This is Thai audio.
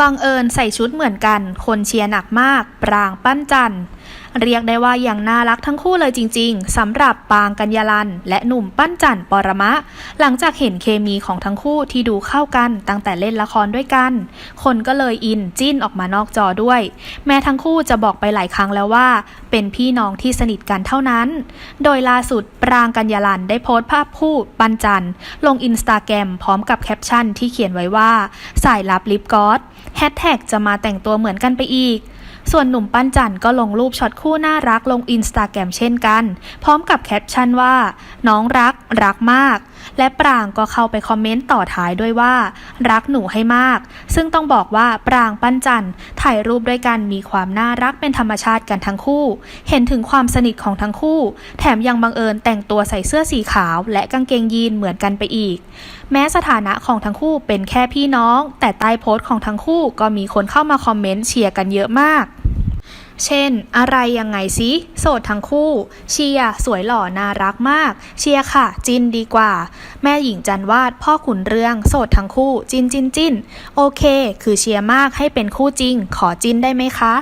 บังเอิญใส่ชุดเหมือนกัน คนเชียร์หนักมาก ปรางปั้นจันทร์เรียกได้ว่าอยังน่ารักทั้งคู่เลยจริง ๆสำหรับปางกัญญาลัน และหนุ่มปั้นจันทร์ปรมะ หลังจากเห็นเคมีของทั้งคู่ที่ดูเข้ากันตั้งแต่เล่นละครด้วยกัน คนก็เลยอินจิ้นออกมานอกจอด้วย แม้ทั้งคู่จะบอกไปหลายครั้งแล้วว่า เป็นพี่น้องที่สนิทกันเท่านั้น โดยล่าสุดปรางกัญญาลันได้โพสต์ภาพคู่ปั้นจันทร์ลงอินสตาแกรมพร้อมกับแคปชั่นที่เขียนไว้ว่าสายลับลิปกอสแฮชแท็กจะมาแต่งตัวเหมือนกันไปอีก ส่วนหนุ่มปั้นจันทร์ก็ลงรูปช็อตคู่น่ารักลงอินสตาแกรมเช่นกัน พร้อมกับแคปชั่นว่า น้องรัก รักมาก และปรางก็เข้าไปคอมเมนต์ต่อท้ายด้วยว่า รักหนูให้มาก ซึ่งต้องบอกว่าปรางปั้นจันถ่ายรูปด้วยกันมีความน่ารักเป็นธรรมชาติกันทั้งคู่ เห็นถึงความสนิทของทั้งคู่ แถมยังบังเอิญแต่งตัวใส่เสื้อสีขาว และกางเกงยีนเหมือนกันไปอีก แม้สถานะของทั้งคู่เป็นแค่พี่น้อง แต่ใต้โพสต์ของทั้งคู่ก็มีคนเข้ามาคอมเมนต์เชียร์กันเยอะมาก เช่น อะไรยังไงสิโสดทั้งคู่ เชียสวยหล่อน่ารักมาก เชียค่ะ จินดีกว่า แม่หญิงจันวาดพ่อขุนเรืองโสดทั้งคู่ จินจินจินโอเค คือเชียมากให้เป็นคู่จริง ขอจินได้ไหมคะ